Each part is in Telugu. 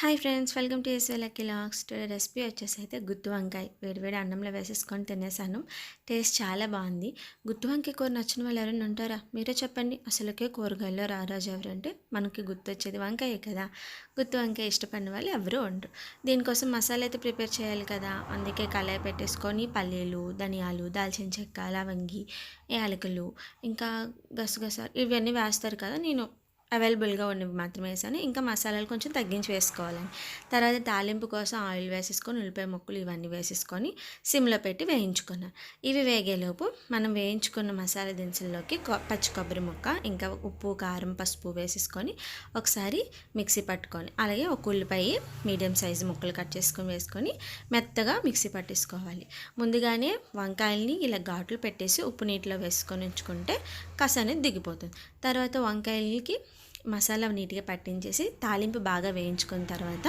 హాయ్ ఫ్రెండ్స్ వెల్కమ్ టు ఎస్వే లక్కీ లాక్స్ టుడే రెసిపీ వచ్చేసి అయితే గుత్తి వంకాయ. వేడివేడి అన్నంలో వేసేసుకొని తినేసాను. టేస్ట్ చాలా బాగుంది. గుత్తి వంకాయ కూర నచ్చిన వాళ్ళు ఎవరైనా ఉంటారా? మీరే చెప్పండి. అసలుకే కూరగాయల్లో రారాజు ఎవరంటే మనకి గుర్తు వచ్చేది వంకాయే కదా. గుత్తి వంకాయ ఇష్టపడిన వాళ్ళు ఎవరు ఉండరు. దీనికోసం మసాలా అయితే ప్రిపేర్ చేయాలి కదా. అందుకే కళాయి పెట్టేసుకొని పల్లీలు ధనియాలు దాల్చిన చెక్క లవంగి యాలకులు ఇంకా గసగసాలు ఇవన్నీ వేస్తారు కదా. నేను అవైలబుల్గా ఉన్నవి మాత్రమే వేసాను. ఇంకా మసాలాలు కొంచెం తగ్గించి వేసుకోవాలని తర్వాత తాలింపు కోసం ఆయిల్ వేసేసుకొని ఉల్లిపాయ ముక్కలు ఇవన్నీ వేసేసుకొని సిమ్లో పెట్టి వేయించుకున్నాను. ఇవి వేగేలోపు మనం వేయించుకున్న మసాలా దినుసుల్లోకి పచ్చి కొబ్బరి ముక్క ఇంకా ఉప్పు కారం పసుపు వేసేసుకొని ఒకసారి మిక్సీ పట్టుకొని అలాగే ఒక ఉల్లిపాయ మీడియం సైజు ముక్కలు కట్ చేసుకొని వేసుకొని మెత్తగా మిక్సీ పట్టేసుకోవాలి. ముందుగానే వంకాయల్ని ఇలా ఘాట్లు పెట్టేసి ఉప్పు నీటిలో వేసుకొని ఉంచుకుంటే కస అనేది దిగిపోతుంది. తర్వాత వంకాయలకి మసాలా నీట్గా పట్టించేసి తాలింపు బాగా వేయించుకున్న తర్వాత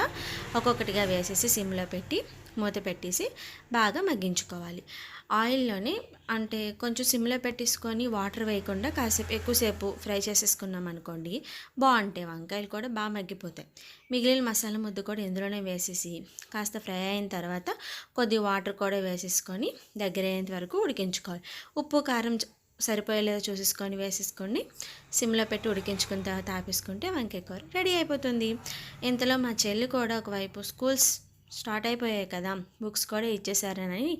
ఒక్కొక్కటిగా వేసేసి సిమ్లో పెట్టి మూత పెట్టేసి బాగా మగ్గించుకోవాలి. ఆయిల్లోనే అంటే కొంచెం సిమ్లో పెట్టేసుకొని వాటర్ వేయకుండా కాసేపు ఎక్కువసేపు ఫ్రై చేసేసుకున్నాం అనుకోండి బాగుంటాయి. వంకాయలు కూడా బాగా మగ్గిపోతాయి. మిగిలిన మసాలా ముద్ద కూడా ఇందులోనే వేసేసి కాస్త ఫ్రై అయిన తర్వాత కొద్ది వాటర్ కూడా వేసేసుకొని దగ్గర అయ్యేంత వరకు ఉడికించుకోవాలి. ఉప్పు కారం సరిపోయేలేదో చూసేసుకొని వేసేసుకోండి. సిమ్లో పెట్టి ఉడికించుకుని తర్వాత ఆపేసుకుంటే వంకాయ కూర రెడీ అయిపోతుంది. ఇంతలో మా చెల్లి కూడా ఒకవైపు స్కూల్స్ స్టార్ట్ అయిపోయాయి కదా బుక్స్ కూడా ఇచ్చేసారనని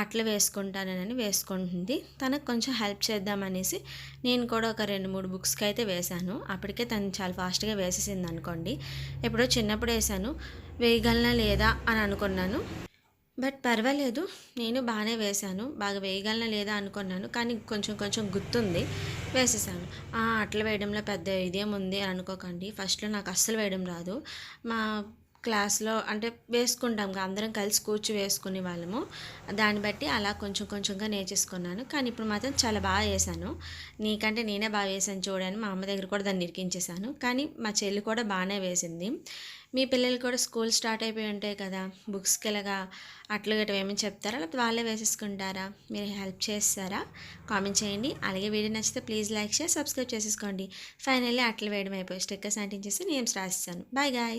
అట్లా వేసుకుంటానని వేసుకుంటుంది. తనకు కొంచెం హెల్ప్ చేద్దామనేసి నేను కూడా ఒక రెండు మూడు బుక్స్కి అయితే వేశాను. అప్పటికే తను చాలా ఫాస్ట్గా వేసేసింది అనుకోండి ఎప్పుడో చిన్నప్పుడు వేసాను వేయగలనా లేదా అని అనుకున్నాను. బట్ పర్వాలేదు నేను బాగానే వేశాను. బాగా వేయగలనా లేదా అనుకున్నాను. కానీ కొంచెం కొంచెం గుర్తుంది వేసేసాను. అట్లా వేయడంలో పెద్ద ఇదేముంది అనుకోకండి. ఫస్ట్లో నాకు అస్సలు వేయడం రాదు. మా క్లాస్లో అంటే వేసుకుంటాం అందరం కలిసి కూర్చు వేసుకునే వాళ్ళము. దాన్ని బట్టి అలా కొంచెం కొంచెంగా నేర్చేసుకున్నాను. కానీ ఇప్పుడు మాత్రం చాలా బాగా వేసాను నీకంటే నేనే బాగా వేసాను చూడని మా అమ్మ దగ్గర కూడా దాన్ని ఇరికించేశాను. కానీ మా చెల్లి కూడా బాగానే వేసింది. మీ పిల్లలు కూడా స్కూల్ స్టార్ట్ అయిపోయి ఉంటాయి కదా బుక్స్కి ఇలాగా అట్లు గట్రా ఏమని చెప్తారా? లేకపోతే వాళ్ళే వేసేసుకుంటారా? మీరు హెల్ప్ చేస్తారా? కామెంట్ చేయండి. అలాగే వీడియో నచ్చితే ప్లీజ్ లైక్ షేర్ సబ్స్క్రైబ్ చేసేసుకోండి. ఫైనల్లీ అట్లు వేయడం అయిపోయి స్టిక్కర్స్ అంటించేసి నేమ్స్ రాసిస్తాను బాయ్ గాయ్